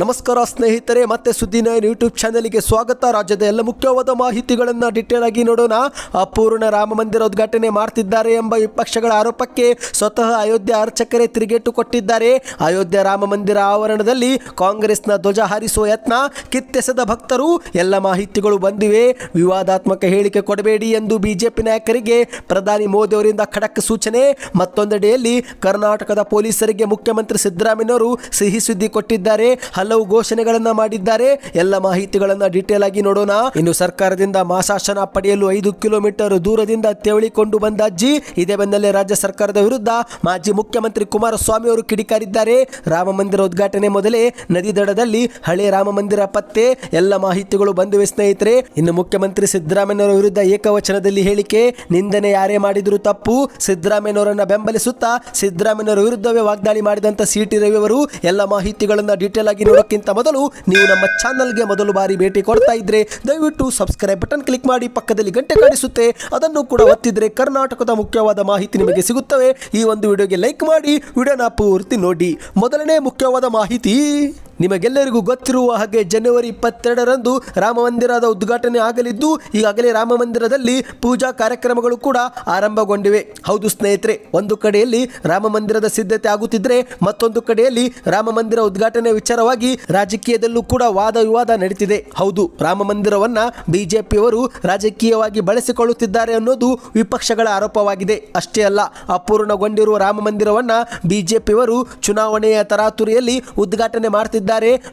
ನಮಸ್ಕಾರ ಸ್ನೇಹಿತರೆ, ಮತ್ತೆ ಸುದ್ದಿ ನೈನ್ ಯೂಟ್ಯೂಬ್ ಚಾನಲ್ಗೆ ಸ್ವಾಗತ. ರಾಜ್ಯದ ಎಲ್ಲ ಮುಖ್ಯವಾದ ಮಾಹಿತಿಗಳನ್ನು ಡಿಟೇಲ್ ಆಗಿ ನೋಡೋಣ. ಅಪೂರ್ಣ ರಾಮ ಮಂದಿರ ಉದ್ಘಾಟನೆ ಮಾಡ್ತಿದ್ದಾರೆ ಎಂಬ ವಿಪಕ್ಷಗಳ ಆರೋಪಕ್ಕೆ ಸ್ವತಃ ಅಯೋಧ್ಯೆ ಅರ್ಚಕರೇ ತಿರುಗೇಟು ಕೊಟ್ಟಿದ್ದಾರೆ. ಅಯೋಧ್ಯೆ ರಾಮ ಮಂದಿರ ಆವರಣದಲ್ಲಿ ಕಾಂಗ್ರೆಸ್ನ ಧ್ವಜ ಹಾರಿಸುವ ಯತ್ನ ಕಿತ್ತೆಸೆದ ಭಕ್ತರು. ಎಲ್ಲ ಮಾಹಿತಿಗಳು ಬಂದಿವೆ. ವಿವಾದಾತ್ಮಕ ಹೇಳಿಕೆ ಕೊಡಬೇಡಿ ಎಂದು ಬಿಜೆಪಿ ನಾಯಕರಿಗೆ ಪ್ರಧಾನಿ ಮೋದಿ ಅವರಿಂದ ಖಡಕ್ ಸೂಚನೆ. ಮತ್ತೊಂದೆಡೆಯಲ್ಲಿ ಕರ್ನಾಟಕದ ಪೊಲೀಸರಿಗೆ ಮುಖ್ಯಮಂತ್ರಿ ಸಿದ್ದರಾಮಯ್ಯವರು ಸಿಹಿ ಸುದ್ದಿ ಕೊಟ್ಟಿದ್ದಾರೆ. ಹಲವು ಘೋಷಣೆಗಳನ್ನ ಮಾಡಿದ್ದಾರೆ. ಎಲ್ಲ ಮಾಹಿತಿಗಳನ್ನ ಡೀಟೇಲ್ ಆಗಿ ನೋಡೋಣ. ಇನ್ನು ಸರ್ಕಾರದಿಂದ ಮಾಸಾಶನ ಪಡೆಯಲು ಐದು ಕಿಲೋಮೀಟರ್ ದೂರದಿಂದ ತೆವಳಿಕೊಂಡು ಬಂದ ಅಜ್ಜಿ, ಇದೇ ಬೆನ್ನಲ್ಲೇ ರಾಜ್ಯ ಸರ್ಕಾರದ ವಿರುದ್ಧ ಮಾಜಿ ಮುಖ್ಯಮಂತ್ರಿ ಕುಮಾರಸ್ವಾಮಿ ಅವರು ಕಿಡಿಕಾರಿದ್ದಾರೆ. ರಾಮ ಮಂದಿರ ಉದ್ಘಾಟನೆ ಮೊದಲೇ ನದಿ ದಡದಲ್ಲಿ ಹಳೆ ರಾಮ ಮಂದಿರ ಪತ್ತೆ, ಎಲ್ಲ ಮಾಹಿತಿಗಳು ಬಂದಿವೆ ಸ್ನೇಹಿತರೆ. ಇನ್ನು ಮುಖ್ಯಮಂತ್ರಿ ಸಿದ್ದರಾಮಯ್ಯನವರ ವಿರುದ್ಧ ಏಕವಚನದಲ್ಲಿ ಹೇಳಿಕೆ, ನಿಂದನೆ ಯಾರೇ ಮಾಡಿದ್ರು ತಪ್ಪು. ಸಿದ್ದರಾಮಯ್ಯನವರನ್ನ ಬೆಂಬಲಿಸುತ್ತಾ, ಸಿದ್ದರಾಮಯ್ಯನವರ ವಿರುದ್ಧವೇ ವಾಗ್ದಾಳಿ ಮಾಡಿದಂತ ಸಿಟಿ ರವಿ ಅವರು ಎಲ್ಲ ಮಾಹಿತಿಗಳನ್ನ ಡೀಟೇಲ್ ಆಗಿ ನೋಡೋಕ್ಕಿಂತ ಮೊದಲು ನೀವು ನಮ್ಮ ಚಾನಲ್ಗೆ ಮೊದಲು ಬಾರಿ ಭೇಟಿ ಕೊಡ್ತಾ ಇದ್ರೆ ದಯವಿಟ್ಟು ಸಬ್ಸ್ಕ್ರೈಬ್ ಬಟನ್ ಕ್ಲಿಕ್ ಮಾಡಿ ಪಕ್ಕದಲ್ಲಿ ಗಂಟೆ ಕಾಣಿಸುತ್ತೆ. ಅದನ್ನು ಕೂಡ ಒತ್ತಿದ್ರೆ ಕರ್ನಾಟಕದ ಮುಖ್ಯವಾದ ಮಾಹಿತಿ ನಿಮಗೆ ಸಿಗುತ್ತವೆ. ಈ ಒಂದು ವಿಡಿಯೋಗೆ ಲೈಕ್ ಮಾಡಿ, ವಿಡಿಯೋನ ಪೂರ್ತಿ ನೋಡಿ. ಮೊದಲನೇ ಮುಖ್ಯವಾದ ಮಾಹಿತಿ. ನಿಮಗೆಲ್ಲರಿಗೂ ಗೊತ್ತಿರುವ ಹಾಗೆ ಜನವರಿ ಇಪ್ಪತ್ತೆರಡರಂದು ರಾಮ ಮಂದಿರದ ಉದ್ಘಾಟನೆ ಆಗಲಿದ್ದು, ಈಗಾಗಲೇ ರಾಮ ಮಂದಿರದಲ್ಲಿ ಪೂಜಾ ಕಾರ್ಯಕ್ರಮಗಳು ಕೂಡ ಆರಂಭಗೊಂಡಿವೆ. ಹೌದು ಸ್ನೇಹಿತರೆ, ಒಂದು ಕಡೆಯಲ್ಲಿ ರಾಮ ಮಂದಿರದ ಸಿದ್ಧತೆ ಆಗುತ್ತಿದ್ರೆ, ಮತ್ತೊಂದು ಕಡೆಯಲ್ಲಿ ರಾಮ ಮಂದಿರ ಉದ್ಘಾಟನೆ ವಿಚಾರವಾಗಿ ರಾಜಕೀಯದಲ್ಲೂ ಕೂಡ ವಾದ ವಿವಾದ ನಡೀತಿದೆ. ಹೌದು ರಾಮ ಮಂದಿರವನ್ನ ಬಿಜೆಪಿಯವರು ರಾಜಕೀಯವಾಗಿ ಬಳಸಿಕೊಳ್ಳುತ್ತಿದ್ದಾರೆ ಅನ್ನೋದು ವಿಪಕ್ಷಗಳ ಆರೋಪವಾಗಿದೆ. ಅಷ್ಟೇ ಅಲ್ಲ, ಅಪೂರ್ಣಗೊಂಡಿರುವ ರಾಮ ಮಂದಿರವನ್ನ ಬಿಜೆಪಿಯವರು ಚುನಾವಣೆಯ ತರಾತುರಿಯಲ್ಲಿ ಉದ್ಘಾಟನೆ ಮಾಡ್ತಿದ್ದಾರೆ.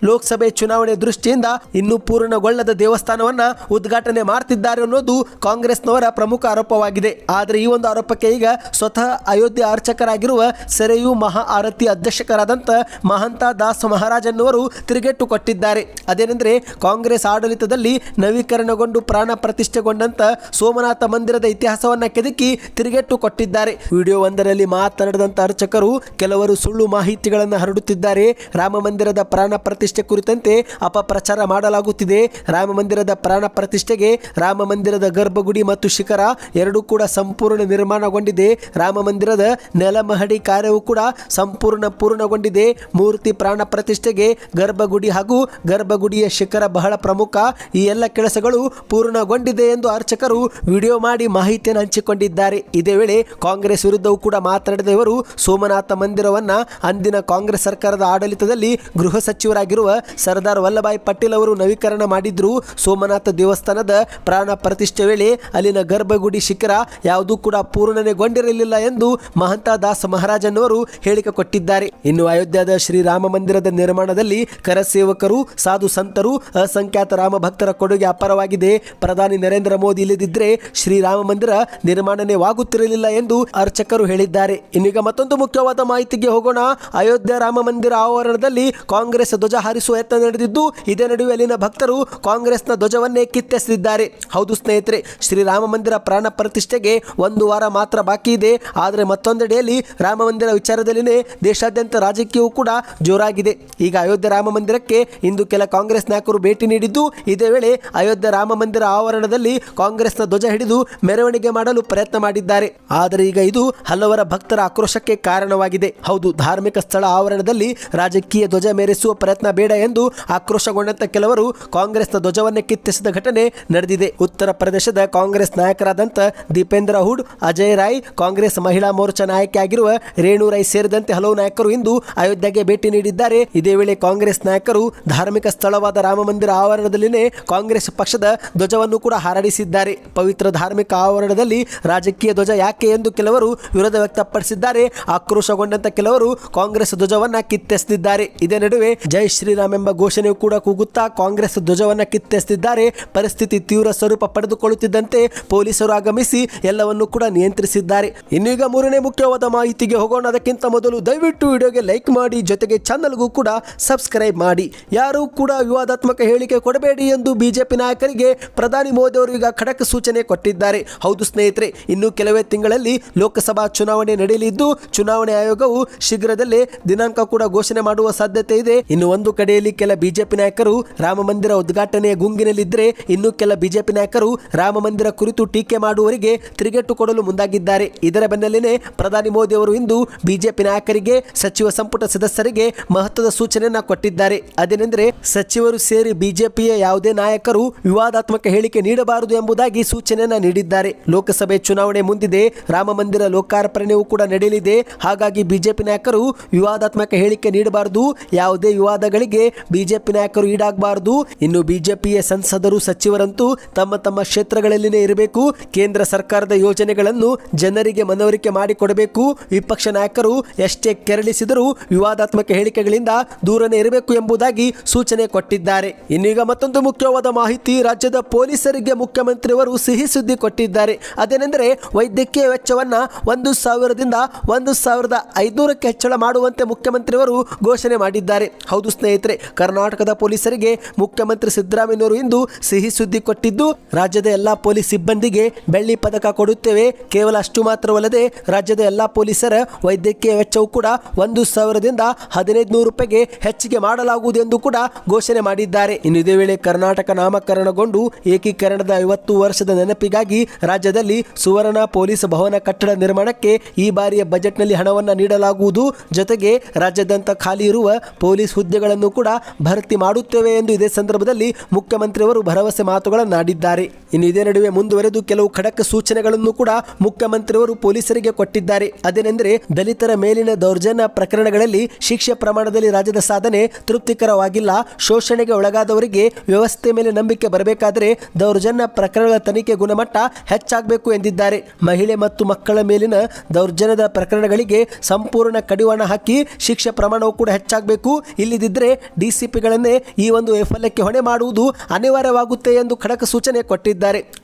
ಲೋಕಸಭೆ ಚುನಾವಣೆ ದೃಷ್ಟಿಯಿಂದ ಇನ್ನೂ ಪೂರ್ಣಗೊಳ್ಳದ ದೇವಸ್ಥಾನವನ್ನ ಉದ್ಘಾಟನೆ ಮಾಡ್ತಿದ್ದಾರೆ ಅನ್ನೋದು ಕಾಂಗ್ರೆಸ್ನವರ ಪ್ರಮುಖ ಆರೋಪವಾಗಿದೆ. ಆದರೆ ಈ ಒಂದು ಆರೋಪಕ್ಕೆ ಈಗ ಸ್ವತಃ ಅಯೋಧ್ಯೆ ಅರ್ಚಕರಾಗಿರುವ ಸೆರೆಯು ಮಹಾ ಆರತಿ ಅಧ್ಯಕ್ಷಕರಾದಂತ ಮಹಂತ ದಾಸ್ ಮಹಾರಾಜನ್ನವರು ತಿರುಗೇಟು ಕೊಟ್ಟಿದ್ದಾರೆ. ಅದೇನೆಂದರೆ ಕಾಂಗ್ರೆಸ್ ಆಡಳಿತದಲ್ಲಿ ನವೀಕರಣಗೊಂಡು ಪ್ರಾಣ ಪ್ರತಿಷ್ಠೆಗೊಂಡಂತ ಸೋಮನಾಥ ಮಂದಿರದ ಇತಿಹಾಸವನ್ನ ಕೆದಕಿ ತಿರುಗೇಟು ಕೊಟ್ಟಿದ್ದಾರೆ. ವಿಡಿಯೋ ಒಂದರಲ್ಲಿ ಮಾತನಾಡಿದಂಥ ಅರ್ಚಕರು ಕೆಲವರು ಸುಳ್ಳು ಮಾಹಿತಿಗಳನ್ನು ಹರಡುತ್ತಿದ್ದಾರೆ. ರಾಮ ಮಂದಿರದ ಪ್ರತಿಷ್ಠೆ ಕುರಿತಂತೆ ಅಪಪ್ರಚಾರ ಮಾಡಲಾಗುತ್ತಿದೆ. ರಾಮ ಮಂದಿರದ ಪ್ರಾಣ ಪ್ರತಿಷ್ಠೆಗೆ ರಾಮ ಮಂದಿರದ ಗರ್ಭಗುಡಿ ಮತ್ತು ಶಿಖರ ಎರಡೂ ಕೂಡ ಸಂಪೂರ್ಣ ನಿರ್ಮಾಣಗೊಂಡಿದೆ. ರಾಮ ಮಂದಿರದ ನೆಲಮಹಡಿ ಕಾರ್ಯವೂ ಕೂಡ ಸಂಪೂರ್ಣ ಪೂರ್ಣಗೊಂಡಿದೆ. ಮೂರ್ತಿ ಪ್ರಾಣ ಪ್ರತಿಷ್ಠೆಗೆ ಗರ್ಭಗುಡಿ ಹಾಗೂ ಗರ್ಭಗುಡಿಯ ಶಿಖರ ಬಹಳ ಪ್ರಮುಖ. ಈ ಎಲ್ಲ ಕೆಲಸಗಳು ಪೂರ್ಣಗೊಂಡಿದೆ ಎಂದು ಅರ್ಚಕರು ವಿಡಿಯೋ ಮಾಡಿ ಮಾಹಿತಿಯನ್ನು ಹಂಚಿಕೊಂಡಿದ್ದಾರೆ. ಇದೇ ವೇಳೆ ಕಾಂಗ್ರೆಸ್ ವಿರುದ್ಧವೂ ಕೂಡ ಮಾತನಾಡಿದ ಇವರು ಸೋಮನಾಥ ಮಂದಿರವನ್ನ ಅಂದಿನ ಕಾಂಗ್ರೆಸ್ ಸರ್ಕಾರದ ಆಡಳಿತದಲ್ಲಿ ಗೃಹ ಸಚಿವರಾಗಿರುವ ಸರ್ದಾರ್ ವಲ್ಲಭಾಯ್ ಪಟೇಲ್ ಅವರು ನವೀಕರಣ ಮಾಡಿದ್ರು. ಸೋಮನಾಥ ದೇವಸ್ಥಾನದ ಪ್ರಾಣ ಪ್ರತಿಷ್ಠೆ ವೇಳೆ ಅಲ್ಲಿನ ಗರ್ಭಗುಡಿ ಶಿಖರ ಯಾವುದೂ ಕೂಡ ಪೂರ್ಣನೆಗೊಂಡಿರಲಿಲ್ಲ ಎಂದು ಮಹಂತ ದಾಸ್ ಮಹಾರಾಜನವರು ಹೇಳಿಕೆ ಕೊಟ್ಟಿದ್ದಾರೆ. ಇನ್ನು ಅಯೋಧ್ಯದ ಶ್ರೀರಾಮ ಮಂದಿರದ ನಿರ್ಮಾಣದಲ್ಲಿ ಕರಸೇವಕರು, ಸಾಧು ಸಂತರು, ಅಸಂಖ್ಯಾತ ರಾಮ ಭಕ್ತರ ಕೊಡುಗೆ ಅಪಾರವಾಗಿದೆ. ಪ್ರಧಾನಿ ನರೇಂದ್ರ ಮೋದಿ ಇಲ್ಲದಿದ್ದರೆ ಶ್ರೀರಾಮ ಮಂದಿರ ನಿರ್ಮಾಣನೇ ವಾಗುತ್ತಿರಲಿಲ್ಲ ಎಂದು ಅರ್ಚಕರು ಹೇಳಿದ್ದಾರೆ. ಇನ್ನೀಗ ಮತ್ತೊಂದು ಮುಖ್ಯವಾದ ಮಾಹಿತಿಗೆ ಹೋಗೋಣ. ಅಯೋಧ್ಯೆ ರಾಮ ಮಂದಿರ ಆವರಣದಲ್ಲಿ ಕಾಂಗ್ರೆಸ್ ಧ್ವಜ ಹಾರಿಸುವ ಯತ್ನ ನಡೆದಿದ್ದು, ಇದೇ ನಡುವೆ ಅಲ್ಲಿನ ಭಕ್ತರು ಕಾಂಗ್ರೆಸ್ನ ಧ್ವಜವನ್ನೇ ಕಿತ್ತೆಸೆದಿದ್ದಾರೆ. ಹೌದು ಸ್ನೇಹಿತರೆ, ಶ್ರೀರಾಮ ಮಂದಿರ ಪ್ರಾಣ ಪ್ರತಿಷ್ಠೆಗೆ ಒಂದು ವಾರ ಮಾತ್ರ ಬಾಕಿ ಇದೆ. ಆದರೆ ಮತ್ತೊಂದೆಡೆಯಲ್ಲಿ ರಾಮ ಮಂದಿರ ವಿಚಾರದಲ್ಲಿನೇ ದೇಶಾದ್ಯಂತ ರಾಜಕೀಯವೂ ಕೂಡ ಜೋರಾಗಿದೆ. ಈಗ ಅಯೋಧ್ಯೆ ರಾಮ ಮಂದಿರಕ್ಕೆ ಇಂದು ಕೆಲ ಕಾಂಗ್ರೆಸ್ ನಾಯಕರು ಭೇಟಿ ನೀಡಿದ್ದು, ಇದೇ ವೇಳೆ ಅಯೋಧ್ಯೆ ರಾಮ ಮಂದಿರ ಆವರಣದಲ್ಲಿ ಕಾಂಗ್ರೆಸ್ನ ಧ್ವಜ ಹಿಡಿದು ಮೆರವಣಿಗೆ ಮಾಡಲು ಪ್ರಯತ್ನ ಮಾಡಿದ್ದಾರೆ. ಆದರೆ ಈಗ ಇದು ಹಲವರ ಭಕ್ತರ ಆಕ್ರೋಶಕ್ಕೆ ಕಾರಣವಾಗಿದೆ. ಹೌದು, ಧಾರ್ಮಿಕ ಸ್ಥಳ ಆವರಣದಲ್ಲಿ ರಾಜಕೀಯ ಧ್ವಜ ಮೆರೆಸುವ ಪ್ರಯತ್ನ ಬೇಡ ಎಂದು ಆಕ್ರೋಶಗೊಂಡಂತ ಕೆಲವರು ಕಾಂಗ್ರೆಸ್ನ ಧ್ವಜವನ್ನೇ ಕಿತ್ತಿಸಿದ ಘಟನೆ ನಡೆದಿದೆ. ಉತ್ತರ ಪ್ರದೇಶದ ಕಾಂಗ್ರೆಸ್ ನಾಯಕರಾದಂತ ದೀಪೇಂದ್ರ ಹುಡ್, ಅಜಯ್ ರಾಯ್, ಕಾಂಗ್ರೆಸ್ ಮಹಿಳಾ ಮೋರ್ಚಾ ನಾಯಕಿಯಾಗಿರುವ ರೇಣು ರೈ ಸೇರಿದಂತೆ ಹಲವು ನಾಯಕರು ಇಂದು ಅಯೋಧ್ಯೆಗೆ ಭೇಟಿ ನೀಡಿದ್ದಾರೆ. ಇದೇ ವೇಳೆ ಕಾಂಗ್ರೆಸ್ ನಾಯಕರು ಧಾರ್ಮಿಕ ಸ್ಥಳವಾದ ರಾಮ ಮಂದಿರ ಆವರಣದಲ್ಲಿನೇ ಕಾಂಗ್ರೆಸ್ ಪಕ್ಷದ ಧ್ವಜವನ್ನು ಕೂಡ ಹಾರಾಡಿಸಿದ್ದಾರೆ ಪವಿತ್ರ ಧಾರ್ಮಿಕ ಆವರಣದಲ್ಲಿ ರಾಜಕೀಯ ಧ್ವಜ ಯಾಕೆ ಎಂದು ಕೆಲವರು ವಿರೋಧ ವ್ಯಕ್ತಪಡಿಸಿದ್ದಾರೆ. ಆಕ್ರೋಶಗೊಂಡಂತ ಕೆಲವರು ಕಾಂಗ್ರೆಸ್ ಧ್ವಜವನ್ನ ಕಿತ್ತೆಸೆದಿದ್ದಾರೆ. ಇದೇ ನಡುವೆ ಜೈ ಶ್ರೀರಾಮ್ ಎಂಬ ಘೋಷಣೆಯು ಕೂಡ ಕೂಗುತ್ತಾ ಕಾಂಗ್ರೆಸ್ ಧ್ವಜವನ್ನ ಕಿತ್ತೆಸೆದಿದ್ದಾರೆ. ಪರಿಸ್ಥಿತಿ ತೀವ್ರ ಸ್ವರೂಪ ಪಡೆದುಕೊಳ್ಳುತ್ತಿದ್ದಂತೆ ಪೊಲೀಸರು ಆಗಮಿಸಿ ಎಲ್ಲವನ್ನು ಕೂಡ ನಿಯಂತ್ರಿಸಿದ್ದಾರೆ. ಇನ್ನೀಗ ಮೂರನೇ ಮುಖ್ಯವಾದ ಮಾಹಿತಿಗೆ ಹೋಗೋಣ. ಅದಕ್ಕಿಂತ ಮೊದಲು ದಯವಿಟ್ಟು ವಿಡಿಯೋಗೆ ಲೈಕ್ ಮಾಡಿ, ಜೊತೆಗೆ ಚಾನಲ್ಗೂ ಕೂಡ ಸಬ್ಸ್ಕ್ರೈಬ್ ಮಾಡಿ. ಯಾರೂ ಕೂಡ ವಿವಾದಾತ್ಮಕ ಹೇಳಿಕೆ ಕೊಡಬೇಡಿ ಎಂದು ಬಿಜೆಪಿ ನಾಯಕರಿಗೆ ಪ್ರಧಾನಿ ಮೋದಿ ಅವರು ಈಗ ಖಡಕ್ ಸೂಚನೆ ಕೊಟ್ಟಿದ್ದಾರೆ. ಹೌದು ಸ್ನೇಹಿತರೆ, ಇನ್ನು ಕೆಲವೇ ತಿಂಗಳಲ್ಲಿ ಲೋಕಸಭಾ ಚುನಾವಣೆ ನಡೆಯಲಿದ್ದು, ಚುನಾವಣೆ ಆಯೋಗವು ಶೀಘ್ರದಲ್ಲೇ ದಿನಾಂಕ ಕೂಡ ಘೋಷಣೆ ಮಾಡುವ ಸಾಧ್ಯತೆ ಇದೆ. ಇನ್ನು ಒಂದು ಕಡೆಯಲ್ಲಿ ಕೆಲ ಬಿಜೆಪಿ ನಾಯಕರು ರಾಮ ಮಂದಿರ ಉದ್ಘಾಟನೆಯ ಗುಂಗಿನಲ್ಲಿದ್ದರೆ ಇನ್ನು ಕೆಲ ಬಿಜೆಪಿ ನಾಯಕರು ರಾಮ ಮಂದಿರ ಕುರಿತು ಟೀಕೆ ಮಾಡುವವರಿಗೆ ತಿರುಗೇಟು ಕೊಡಲು ಮುಂದಾಗಿದ್ದಾರೆ. ಇದರ ಬೆನ್ನಲ್ಲೇ ಪ್ರಧಾನಿ ಮೋದಿ ಅವರು ಇಂದು ಬಿಜೆಪಿ ನಾಯಕರಿಗೆ, ಸಚಿವ ಸಂಪುಟ ಸದಸ್ಯರಿಗೆ ಮಹತ್ವದ ಸೂಚನೆಯನ್ನ ಕೊಟ್ಟಿದ್ದಾರೆ. ಅದೇನೆಂದರೆ ಸಚಿವರು ಸೇರಿ ಬಿಜೆಪಿಯ ಯಾವುದೇ ನಾಯಕರು ವಿವಾದಾತ್ಮಕ ಹೇಳಿಕೆ ನೀಡಬಾರದು ಎಂಬುದಾಗಿ ಸೂಚನೆಯನ್ನ ನೀಡಿದ್ದಾರೆ. ಲೋಕಸಭೆ ಚುನಾವಣೆ ಮುಂದಿದೆ, ರಾಮ ಮಂದಿರ ಲೋಕಾರ್ಪಣೆಯೂ ಕೂಡ ನಡೆಯಲಿದೆ. ಹಾಗಾಗಿ ಬಿಜೆಪಿ ನಾಯಕರು ವಿವಾದಾತ್ಮಕ ಹೇಳಿಕೆ ನೀಡಬಾರದು, ಯಾವುದೇ ವಿವಾದಗಳಿಗೆ ಬಿಜೆಪಿ ನಾಯಕರು ಈಡಾಗಬಾರದು. ಇನ್ನು ಬಿಜೆಪಿಯ ಸಂಸದರು, ಸಚಿವರಂತೂ ತಮ್ಮ ತಮ್ಮ ಕ್ಷೇತ್ರಗಳಲ್ಲಿನೇ ಇರಬೇಕು. ಕೇಂದ್ರ ಸರ್ಕಾರದ ಯೋಜನೆಗಳನ್ನು ಜನರಿಗೆ ಮನವರಿಕೆ ಮಾಡಿಕೊಡಬೇಕು. ವಿಪಕ್ಷ ನಾಯಕರು ಎಷ್ಟೇ ಕೆರಳಿಸಿದರೂ ವಿವಾದಾತ್ಮಕ ಹೇಳಿಕೆಗಳಿಂದ ದೂರನೇ ಇರಬೇಕು ಎಂಬುದಾಗಿ ಸೂಚನೆ ಕೊಟ್ಟಿದ್ದಾರೆ. ಇನ್ನೀಗ ಮತ್ತೊಂದು ಮುಖ್ಯವಾದ ಮಾಹಿತಿ, ರಾಜ್ಯದ ಪೊಲೀಸರಿಗೆ ಮುಖ್ಯಮಂತ್ರಿಯವರು ಸಿಹಿ ಸುದ್ದಿ ಕೊಟ್ಟಿದ್ದಾರೆ. ಅದೇನೆಂದರೆ, ವೈದ್ಯಕೀಯ ವೆಚ್ಚವನ್ನ ಒಂದು ಸಾವಿರದಿಂದ ಒಂದು ಸಾವಿರದ ಐದುನೂರಕ್ಕೆ ಹೆಚ್ಚಳ ಮಾಡುವಂತೆ ಮುಖ್ಯಮಂತ್ರಿಯವರು ಘೋಷಣೆ ಮಾಡಿದ್ದಾರೆ. ಹೌದು ಸ್ನೇಹಿತರೆ, ಕರ್ನಾಟಕದ ಪೊಲೀಸರಿಗೆ ಮುಖ್ಯಮಂತ್ರಿ ಸಿದ್ದರಾಮಯ್ಯನವರು ಇಂದು ಸಿಹಿ ಸುದ್ದಿ ಕೊಟ್ಟಿದ್ದು, ರಾಜ್ಯದ ಎಲ್ಲಾ ಪೊಲೀಸ್ ಸಿಬ್ಬಂದಿಗೆ ಬೆಳ್ಳಿ ಪದಕ ಕೊಡುತ್ತೇವೆ. ಕೇವಲ ಅಷ್ಟು ಮಾತ್ರವಲ್ಲದೆ, ರಾಜ್ಯದ ಎಲ್ಲಾ ಪೊಲೀಸರ ವೈದ್ಯಕೀಯ ವೆಚ್ಚವು ಕೂಡ ಒಂದು ಸಾವಿರದಿಂದ ಹದಿನೈದು ನೂರು ರೂಪಾಯಿಗೆ ಹೆಚ್ಚಿಗೆ ಮಾಡಲಾಗುವುದು ಎಂದು ಕೂಡ ಘೋಷಣೆ ಮಾಡಿದ್ದಾರೆ. ಇನ್ನು ಇದೇ ವೇಳೆ ಕರ್ನಾಟಕ ನಾಮಕರಣಗೊಂಡು ಏಕೀಕರಣದ ಐವತ್ತು ವರ್ಷದ ನೆನಪಿಗಾಗಿ ರಾಜ್ಯದಲ್ಲಿ ಸುವರ್ಣ ಪೊಲೀಸ್ ಭವನ ಕಟ್ಟಡ ನಿರ್ಮಾಣಕ್ಕೆ ಈ ಬಾರಿಯ ಬಜೆಟ್ನಲ್ಲಿ ಹಣವನ್ನು ನೀಡಲಾಗುವುದು. ಜೊತೆಗೆ ರಾಜ್ಯದಂತ ಖಾಲಿ ಇರುವ ಪೊಲೀಸ್ ಹುದ್ದೆಗಳನ್ನು ಕೂಡ ಭರ್ತಿ ಮಾಡುತ್ತೇವೆ ಎಂದು ಇದೇ ಸಂದರ್ಭದಲ್ಲಿ ಮುಖ್ಯಮಂತ್ರಿಯವರು ಭರವಸೆ ಮಾತುಗಳನ್ನಾಡಿದ್ದಾರೆ. ಇನ್ನು ಇದೇ ನಡುವೆ ಮುಂದುವರೆದು ಕೆಲವು ಖಡಕ್ ಸೂಚನೆಗಳನ್ನು ಕೂಡ ಮುಖ್ಯಮಂತ್ರಿಯವರು ಪೊಲೀಸರಿಗೆ ಕೊಟ್ಟಿದ್ದಾರೆ. ಅದೇನೆಂದರೆ ದಲಿತರ ಮೇಲಿನ ದೌರ್ಜನ್ಯ ಪ್ರಕರಣಗಳಲ್ಲಿ ಶಿಕ್ಷೆ ಪ್ರಮಾಣದಲ್ಲಿ ರಾಜ್ಯದ ಸಾಧನೆ ತೃಪ್ತಿಕರವಾಗಿಲ್ಲ. ಶೋಷಣೆಗೆ ಒಳಗಾದವರಿಗೆ ವ್ಯವಸ್ಥೆ ಮೇಲೆ ನಂಬಿಕೆ ಬರಬೇಕಾದರೆ ದೌರ್ಜನ್ಯ ಪ್ರಕರಣಗಳ ತನಿಖೆ ಗುಣಮಟ್ಟ ಹೆಚ್ಚಾಗಬೇಕು ಎಂದಿದ್ದಾರೆ. ಮಹಿಳೆ ಮತ್ತು ಮಕ್ಕಳ ಮೇಲಿನ ದೌರ್ಜನ್ಯದ ಪ್ರಕರಣಗಳಿಗೆ ಸಂಪೂರ್ಣ ಕಡಿವಾಣ ಹಾಕಿ ಶಿಕ್ಷೆ ಪ್ರಮಾಣವು ಕೂಡ ಹೆಚ್ಚಾಗಬೇಕು. ಇಲ್ಲದಿದ್ದರೆ ಡಿಸಿಪಿಗಳನ್ನೇ ಈ ಒಂದು ವೈಫಲ್ಯಕ್ಕೆ ಹೊಣೆ ಮಾಡುವುದು ಅನಿವಾರ್ಯವಾಗುತ್ತೆ ಎಂದು ಖಡಕ್ ಸೂಚನೆ ಕೊಟ್ಟಿದ್ದಾರೆ.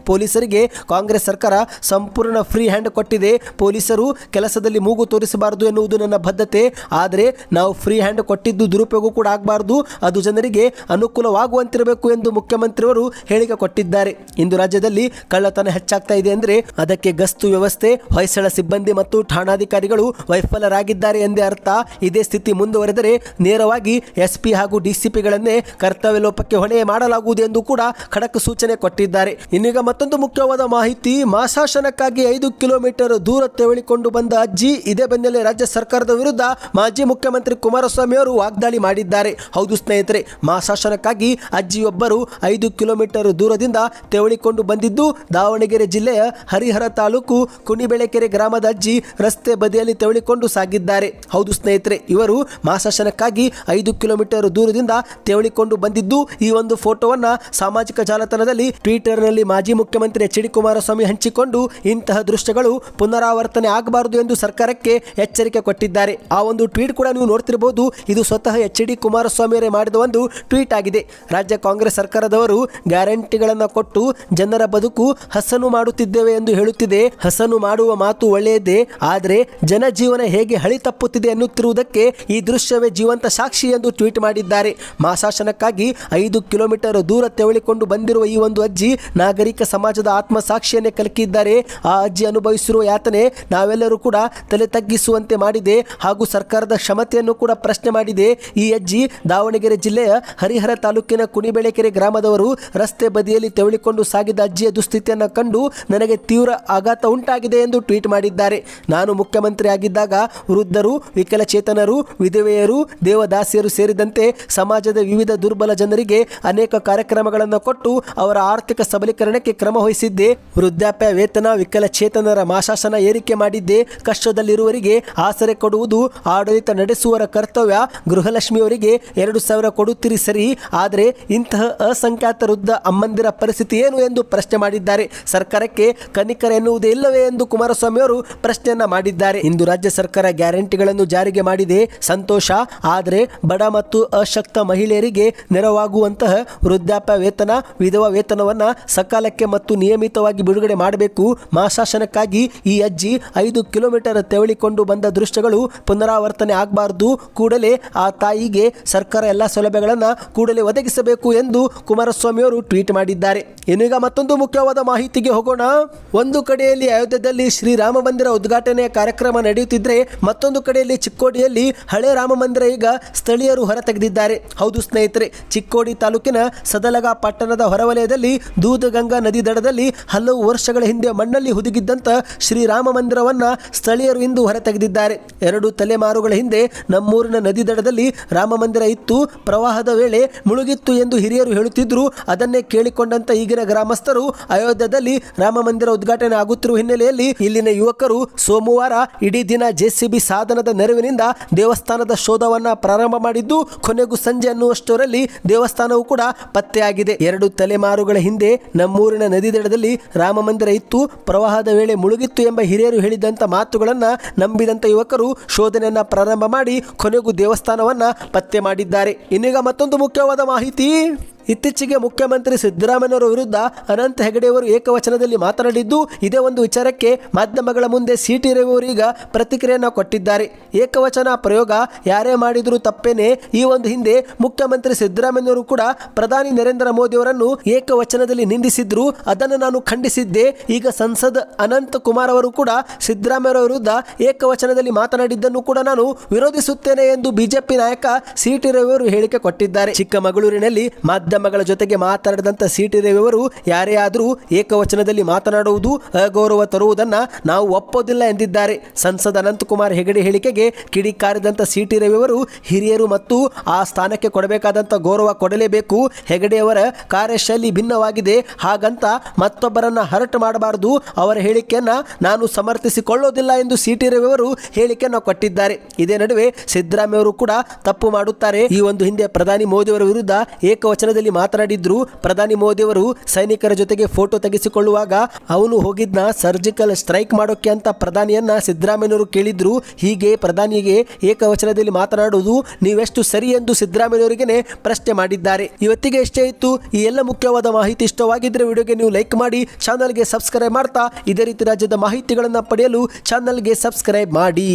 ಪೊಲೀಸರಿಗೆ ಕಾಂಗ್ರೆಸ್ ಸರ್ಕಾರ ಸಂಪೂರ್ಣ ಫ್ರೀ ಹ್ಯಾಂಡ್ ಕೊಟ್ಟಿದೆ. ಪೊಲೀಸರು ಕೆಲಸದಲ್ಲಿ ಮೂಗು ತೋರಿಸಬಾರದು ಎನ್ನುವುದು ನನ್ನ ಬದ್ಧತೆ. ಆದರೆ ನಾವು ಫ್ರೀ ಹ್ಯಾಂಡ್ ಕೊಟ್ಟಿದ್ದು ದುರುಪಯೋಗ ಕೂಡ ಆಗಬಾರದು. ಅದು ಜನರಿಗೆ ಅನುಕೂಲವಾಗುವಂತಿರಬೇಕು ಎಂದು ಮುಖ್ಯಮಂತ್ರಿಯವರು ಹೇಳಿಕೆ ಕೊಟ್ಟಿದ್ದಾರೆ. ಇಂದು ರಾಜ್ಯದಲ್ಲಿ ಕಳ್ಳತನ ಹೆಚ್ಚಾಗ್ತಾ ಇದೆ ಅಂದರೆ ಅದಕ್ಕೆ ಗಸ್ತು ವ್ಯವಸ್ಥೆ, ಹೊಯ್ಸಳ ಸಿಬ್ಬಂದಿ ಮತ್ತು ಠಾಣಾಧಿಕಾರಿಗಳು ವೈಫಲರಾಗಿದ್ದಾರೆ ಎಂದೇ ಅರ್ಥ. ಇದೇ ಸ್ಥಿತಿ ಮುಂದುವರೆದರೆ ನೇರವಾಗಿ ಎಸ್ಪಿ ಹಾಗೂ ಡಿಸಿಪಿಗಳನ್ನೇ ಕರ್ತವ್ಯ ಲೋಪಕ್ಕೆ ಹೊಣೆ ಮಾಡಲಾಗುವುದು ಎಂದು ಕೂಡ ಖಡಕ್ ಸೂಚನೆ ಕೊಟ್ಟಿದ್ದಾರೆ. ಇನ್ನೀಗ ಮತ್ತೊಂದು ಮುಖ್ಯವಾದ ಮಾಹಿತಿ. ಮಾಸಾಶನಕ್ಕಾಗಿ ಐದು ಕಿಲೋಮೀಟರ್ ದೂರ ತೆವಳಿಕೊಂಡು ಬಂದ ಅಜ್ಜಿ, ಇದೇ ಬೆನ್ನಲ್ಲೇ ರಾಜ್ಯ ಸರ್ಕಾರದ ವಿರುದ್ಧ ಮಾಜಿ ಮುಖ್ಯಮಂತ್ರಿ ಕುಮಾರಸ್ವಾಮಿ ಅವರು ವಾಗ್ದಾಳಿ ಮಾಡಿದ್ದಾರೆ. ಹೌದು ಸ್ನೇಹಿತರೆ, ಮಾಸಾಶನಕ್ಕಾಗಿ ಅಜ್ಜಿಯೊಬ್ಬರು ಐದು ಕಿಲೋಮೀಟರ್ ದೂರದಿಂದ ತೆವಳಿಕೊಂಡು ಬಂದಿದ್ದು, ದಾವಣಗೆರೆ ಜಿಲ್ಲೆಯ ಹರಿಹರ ತಾಲೂಕು ಕುಣಿಬೆಳೆಕೆರೆ ಗ್ರಾಮದ ಅಜ್ಜಿ ರಸ್ತೆ ಬದಿಯಲ್ಲಿ ತೆವಳಿಕೊಂಡು ಸಾಗಿದ್ದಾರೆ. ಹೌದು ಸ್ನೇಹಿತರೆ, ಇವರು ಮಾಸಾಶನಕ್ಕಾಗಿ ಐದು ಕಿಲೋಮೀಟರ್ ದೂರದಿಂದ ತೆವಳಿಕೊಂಡು ಬಂದಿದ್ದು, ಈ ಒಂದು ಫೋಟೋವನ್ನು ಸಾಮಾಜಿಕ ಜಾಲತಾಣದಲ್ಲಿ ಟ್ವಿಟರ್ನಲ್ಲಿ ಮಾಜಿ ಮುಖ್ಯಮಂತ್ರಿ ಎಚ್ ಡಿ ಕುಮಾರಸ್ವಾಮಿ ಹಂಚಿಕೊಂಡು ಇಂತಹ ದೃಶ್ಯಗಳು ಪುನರಾವರ್ತನೆ ಆಗಬಾರದು ಎಂದು ಸರ್ಕಾರಕ್ಕೆ ಎಚ್ಚರಿಕೆ ಕೊಟ್ಟಿದ್ದಾರೆ. ಆ ಒಂದು ಟ್ವೀಟ್ ಕೂಡ ನೀವು ನೋಡ್ತಿರಬಹುದು ಇದು ಸ್ವತಃ ಎಚ್ ಡಿ ಕುಮಾರಸ್ವಾಮಿಯವರೇ ಮಾಡಿದ ಒಂದು ಟ್ವೀಟ್ ಆಗಿದೆ. ರಾಜ್ಯ ಕಾಂಗ್ರೆಸ್ ಸರ್ಕಾರದವರು ಗ್ಯಾರಂಟಿಗಳನ್ನು ಕೊಟ್ಟು ಜನರ ಬದುಕು ಹಸನು ಮಾಡುತ್ತಿದ್ದೇವೆ ಎಂದು ಹೇಳುತ್ತಿದೆ. ಹಸನು ಮಾಡುವ ಮಾತು ಒಳ್ಳೆಯದೇ. ಆದರೆ ಜನಜೀವನ ಹೇಗೆ ಹಳಿ ತಪ್ಪುತ್ತಿದೆ ಎನ್ನುತ್ತಿರುವುದಕ್ಕೆ ಈ ದೃಶ್ಯವೇ ಜೀವಂತ ಸಾಕ್ಷಿ ಎಂದು ಟ್ವೀಟ್ ಮಾಡಿದ್ದಾರೆ. ಮಾಸಾಶನಕ್ಕಾಗಿ ಐದು ಕಿಲೋಮೀಟರ್ ದೂರ ತೆವಳಿಕೊಂಡು ಬಂದಿರುವ ಈ ಒಂದು ಅಜ್ಜಿ ನಾಗರಿಕ ಸಮಾಜದ ಆತ್ಮಸಾಕ್ಷಿಯನ್ನೇ ಕಲಕಿದ್ದಾರೆ. ಆ ಅಜ್ಜಿ ಅನುಭವಿಸಿರುವ ಯಾತನೆ ನಾವೆಲ್ಲರೂ ಕೂಡ ತಲೆ ತಗ್ಗಿಸುವಂತೆ ಮಾಡಿದೆ ಹಾಗೂ ಸರ್ಕಾರದ ಕ್ಷಮತೆಯನ್ನು ಕೂಡ ಪ್ರಶ್ನೆ ಮಾಡಿದೆ. ಈ ಅಜ್ಜಿ ದಾವಣಗೆರೆ ಜಿಲ್ಲೆಯ ಹರಿಹರ ತಾಲೂಕಿನ ಕುಣಿಬೆಳೆಕೆರೆ ಗ್ರಾಮದವರು ರಸ್ತೆ ಬದಿಯಲ್ಲಿ ತೆವಳಿಕೊಂಡು ಸಾಗಿದ ಅಜ್ಜಿಯ ದುಸ್ಥಿತಿಯನ್ನು ಕಂಡು ನನಗೆ ತೀವ್ರ ಆಘಾತ ಉಂಟಾಗಿದೆ ಎಂದು ಟ್ವೀಟ್ ಮಾಡಿದ್ದಾರೆ. ನಾನು ಮುಖ್ಯಮಂತ್ರಿ ಆಗಿದ್ದಾಗ ವೃದ್ಧರು, ವಿಕಲಚೇತನರು, ವಿಧವೆಯರು, ದೇವದಾಸಿಯರು ಸೇರಿದಂತೆ ಸಮಾಜದ ವಿವಿಧ ದುರ್ಬಲ ಜನರಿಗೆ ಅನೇಕ ಕಾರ್ಯಕ್ರಮಗಳನ್ನು ಕೊಟ್ಟು ಅವರ ಆರ್ಥಿಕ ಸಬಲೀಕರಣಕ್ಕೆ ಕ್ರಮ ವಹಿಸಿದ್ದೆ. ವೃದ್ಧಾಪ್ಯ ವೇತನ, ವಿಕಲಚೇತನರ ಮಾಶಾಸನ ಏರಿಕೆ ಮಾಡಿದ್ದೆ. ಕಷ್ಟದಲ್ಲಿರುವವರಿಗೆ ಆಸರೆ ಕೊಡುವುದು ಆಡಳಿತ ನಡೆಸುವರ ಕರ್ತವ್ಯ. ಗೃಹಲಕ್ಷ್ಮಿಯವರಿಗೆ ಎರಡು ಸಾವಿರ ಕೊಡುತ್ತೀರಿ ಸರಿ. ಆದರೆ ಇಂತಹ ಅಸಂಖ್ಯಾತ ವೃದ್ಧ ಅಮ್ಮಂದಿರ ಪರಿಸ್ಥಿತಿ ಏನು ಎಂದು ಪ್ರಶ್ನೆ ಮಾಡಿದ್ದಾರೆ. ಸರ್ಕಾರಕ್ಕೆ ಕನಿಕರ ಎನ್ನುವುದೇ ಇಲ್ಲವೇ ಎಂದು ಕುಮಾರಸ್ವಾಮಿ ಅವರು ಪ್ರಶ್ನೆಯನ್ನ ಮಾಡಿದ್ದಾರೆ. ಇಂದು ರಾಜ್ಯ ಸರ್ಕಾರ ಗ್ಯಾರಂಟಿಗಳನ್ನು ಜಾರಿಗೆ ಮಾಡಿದೆ. ಸಂತೋಷ. ಆದರೆ ಬಡ ಮತ್ತು ಅಶಕ್ತ ಮಹಿಳೆಯರಿಗೆ ನೆರವಾಗುವಂತಹ ವೃದ್ಧಾಪ್ಯ ವೇತನ, ವಿಧವಾ ವೇತನವನ್ನ ಸಕಾಲಕ್ಕೆ ಮತ್ತು ನಿಯಮಿತವಾಗಿ ಬಿಡುಗಡೆ ಮಾಡಬೇಕು. ಮಾಸಾಶನಕ್ಕಾಗಿ ಈ ಅಜ್ಜಿ ಐದು ಕಿಲೋಮೀಟರ್ ತೆವಳಿಕೊಂಡು ಬಂದ ದೃಶ್ಯಗಳು ಪುನರಾವರ್ತನೆ ಆಗಬಾರದು. ಕೂಡಲೇ ಆ ತಾಯಿಗೆ ಸರ್ಕಾರ ಎಲ್ಲ ಸೌಲಭ್ಯಗಳನ್ನು ಕೂಡಲೇ ಒದಗಿಸಬೇಕು ಎಂದು ಕುಮಾರಸ್ವಾಮಿ ಅವರು ಟ್ವೀಟ್ ಮಾಡಿದ್ದಾರೆ. ಇನ್ನೀಗ ಮತ್ತೊಂದು ಮುಖ್ಯವಾದ ಮಾಹಿತಿಗೆ ಹೋಗೋಣ. ಒಂದು ಕಡೆಯಲ್ಲಿ ಅಯೋಧ್ಯೆಯಲ್ಲಿ ಶ್ರೀರಾಮ ಮಂದಿರ ಉದ್ಘಾಟನೆಯ ಕಾರ್ಯಕ್ರಮ ನಡೆಯುತ್ತಿದ್ರೆ ಮತ್ತೊಂದು ಕಡೆಯಲ್ಲಿ ಚಿಕ್ಕೋಡಿಯಲ್ಲಿ ಹಳೆ ರಾಮ ಮಂದಿರ ಈಗ ಸ್ಥಳೀಯರು ಹೊರತೆಗೆದಿದ್ದಾರೆ ಹೌದು ಸ್ನೇಹಿತರೆ, ಚಿಕ್ಕೋಡಿ ತಾಲೂಕಿನ ಸದಲಗ ಪಟ್ಟಣದ ಹೊರವಲಯದಲ್ಲಿ ದೂದಗಂಗಾ ನದಿ ದಡದಲ್ಲಿ ಹಲವು ವರ್ಷಗಳ ಹಿಂದೆ ಮಣ್ಣಲ್ಲಿ ಹುದುಗಿದ್ದಂತ ಶ್ರೀರಾಮ ಮಂದಿರವನ್ನ ಸ್ಥಳೀಯರು ಇಂದು ಹೊರತೆಗೆದಿದ್ದಾರೆ. ಎರಡು ತಲೆಮಾರುಗಳ ಹಿಂದೆ ನಮ್ಮೂರಿನ ನದಿ ದಡದಲ್ಲಿ ರಾಮ ಮಂದಿರ ಇತ್ತು. ಪ್ರವಾಹದ ವೇಳೆ ಮುಳುಗಿತ್ತು ಎಂದು ಹಿರಿಯರು ಹೇಳುತ್ತಿದ್ದರು ಅದನ್ನೇ ಕೇಳಿಕೊಂಡಂತ ಈಗಿನ ಗ್ರಾಮಸ್ಥರು ಅಯೋಧ್ಯದಲ್ಲಿ ರಾಮ ಮಂದಿರ ಉದ್ಘಾಟನೆ ಆಗುತ್ತಿರುವ ಹಿನ್ನೆಲೆಯಲ್ಲಿ ಇಲ್ಲಿನ ಯುವಕರು ಸೋಮವಾರ ಇಡೀ ದಿನ ಜೆಸಿಬಿ ಸಾಧನದ ನೆರವಿನಿಂದ ದೇವಸ್ಥಾನದ ಶೋಧವನ್ನ ಪ್ರಾರಂಭ ಮಾಡಿದ್ದು, ಕೊನೆಗೂ ಸಂಜೆ ಅನ್ನುವಷ್ಟರಲ್ಲಿ ದೇವಸ್ಥಾನವು ಕೂಡ ಪತ್ತೆಯಾಗಿದೆ. ಎರಡು ತಲೆಮಾರುಗಳ ಹಿಂದೆ ನಮ್ಮೂರಿನ ನದಿ ದಡದಲ್ಲಿ ರಾಮ ಮಂದಿರ ಇತ್ತು. ಪ್ರವಾಹದ ವೇಳೆ ಮುಳುಗಿತ್ತು ಎಂಬ ಹಿರಿಯರು ಹೇಳಿದಂಥ ಮಾತುಗಳನ್ನು ನಂಬಿದಂಥ ಯುವಕರು ಶೋಧನೆಯನ್ನು ಪ್ರಾರಂಭ ಮಾಡಿ ಕೊನೆಗೂ ದೇವಸ್ಥಾನವನ್ನು ಪತ್ತೆ ಮಾಡಿದ್ದಾರೆ. ಇನ್ನೀಗ ಮತ್ತೊಂದು ಮುಖ್ಯವಾದ ಮಾಹಿತಿ. ಇತ್ತೀಚೆಗೆ ಮುಖ್ಯಮಂತ್ರಿ ಸಿದ್ದರಾಮಯ್ಯನವರ ವಿರುದ್ಧ ಅನಂತ ಹೆಗಡೆಯವರು ಏಕವಚನದಲ್ಲಿ ಮಾತನಾಡಿದ್ದು, ಇದೇ ಒಂದು ವಿಚಾರಕ್ಕೆ ಮಾಧ್ಯಮಗಳ ಮುಂದೆ ಸಿಟಿ ರವಿಯವರು ಈಗ ಪ್ರತಿಕ್ರಿಯೆಯನ್ನು ಕೊಟ್ಟಿದ್ದಾರೆ. ಏಕವಚನ ಪ್ರಯೋಗ ಯಾರೇ ಮಾಡಿದರೂ ತಪ್ಪೇನೆ. ಈ ಒಂದು ಹಿಂದೆ ಮುಖ್ಯಮಂತ್ರಿ ಸಿದ್ದರಾಮಯ್ಯವರು ಕೂಡ ಪ್ರಧಾನಿ ನರೇಂದ್ರ ಮೋದಿಯವರನ್ನು ಏಕವಚನದಲ್ಲಿ ನಿಂದಿಸಿದ್ರು. ಅದನ್ನು ನಾನು ಖಂಡಿಸಿದ್ದೆ. ಈಗ ಸಂಸದ ಅನಂತ ಕುಮಾರ್ ಅವರು ಕೂಡ ಸಿದ್ದರಾಮಯ್ಯ ವಿರುದ್ಧ ಏಕವಚನದಲ್ಲಿ ಮಾತನಾಡಿದ್ದನ್ನು ಕೂಡ ನಾನು ವಿರೋಧಿಸುತ್ತೇನೆ ಎಂದು ಬಿಜೆಪಿ ನಾಯಕ ಸಿಟಿ ರವಿಯವರು ಹೇಳಿಕೆ ಕೊಟ್ಟಿದ್ದಾರೆ. ಚಿಕ್ಕಮಗಳೂರಿನಲ್ಲಿ ಮಾಧ್ಯಮಗಳ ಜೊತೆಗೆ ಮಾತನಾಡಿದಂಥ ಸಿಟಿ ರವಿಯವರು ಯಾರೇ ಆದರೂ ಏಕವಚನದಲ್ಲಿ ಮಾತನಾಡುವುದು ಅಗೌರವ ತರುವುದನ್ನ ನಾವು ಒಪ್ಪೋದಿಲ್ಲ ಎಂದಿದ್ದಾರೆ. ಸಂಸದ ಅನಂತಕುಮಾರ್ ಹೆಗಡೆ ಹೇಳಿಕೆಗೆ ಕಿಡಿಕಾರಿದಂಥ ಸಿಟಿ ರವಿಯವರು ಹಿರಿಯರು ಮತ್ತು ಆ ಸ್ಥಾನಕ್ಕೆ ಕೊಡಬೇಕಾದಂಥ ಗೌರವ ಕೊಡಲೇಬೇಕು. ಹೆಗಡೆಯವರ ಕಾರ್ಯಶೈಲಿ ಭಿನ್ನವಾಗಿದೆ. ಹಾಗಂತ ಮತ್ತೊಬ್ಬರನ್ನ ಹರಟ್ ಮಾಡಬಾರದು. ಅವರ ಹೇಳಿಕೆಯನ್ನ ನಾನು ಸಮರ್ಥಿಸಿಕೊಳ್ಳೋದಿಲ್ಲ ಎಂದು ಸಿಟಿ ರವಿಯವರು ಹೇಳಿಕೆಯನ್ನು ಕೊಟ್ಟಿದ್ದಾರೆ. ಇದೇ ನಡುವೆ ಸಿದ್ದರಾಮಯ್ಯ ಅವರು ಕೂಡ ತಪ್ಪು ಮಾಡುತ್ತಾರೆ. ಈ ಒಂದು ಹಿಂದೆ ಪ್ರಧಾನಿ ಮೋದಿಯವರ ವಿರುದ್ಧ ಏಕವಚನದಲ್ಲಿ ಮಾತನಾಡಿದ್ರು, ಪ್ರಧಾನಿ ಮೋದಿಯವರು ಸೈನಿಕರ ಜೊತೆಗೆ ಫೋಟೋ ತೆಗೆಸಿಕೊಳ್ಳುವಾಗ ಅವನು ಹೋಗಿದ್ನ ಸರ್ಜಿಕಲ್ ಸ್ಟ್ರೈಕ್ ಮಾಡೋಕೆ ಅಂತ ಪ್ರಧಾನಿಯನ್ನ ಸಿದ್ದರಾಮಯ್ಯವರು ಕೇಳಿದ್ರು. ಹೀಗೆ ಪ್ರಧಾನಿಗೆ ಏಕವಚನದಲ್ಲಿ ಮಾತನಾಡುವುದು ನೀವೆಷ್ಟು ಸರಿ ಎಂದು ಸಿದ್ದರಾಮಯ್ಯವರಿಗೆ ಪ್ರಶ್ನೆ ಮಾಡಿದ್ದಾರೆ. ಇವತ್ತಿಗೆ ಇಷ್ಟೇ ಇತ್ತು. ಈ ಎಲ್ಲ ಮುಖ್ಯವಾದ ಮಾಹಿತಿ ಇಷ್ಟವಾಗಿದ್ರೆ ವಿಡಿಯೋಗೆ ನೀವು ಲೈಕ್ ಮಾಡಿ, ಚಾನಲ್ಗೆ ಸಬ್ಸ್ಕ್ರೈಬ್ ಮಾಡ್ತಾ ಇದೇ ರೀತಿ ರಾಜ್ಯದ ಮಾಹಿತಿಗಳನ್ನು ಪಡೆಯಲು ಚಾನಲ್ಗೆ ಸಬ್ಸ್ಕ್ರೈಬ್ ಮಾಡಿ.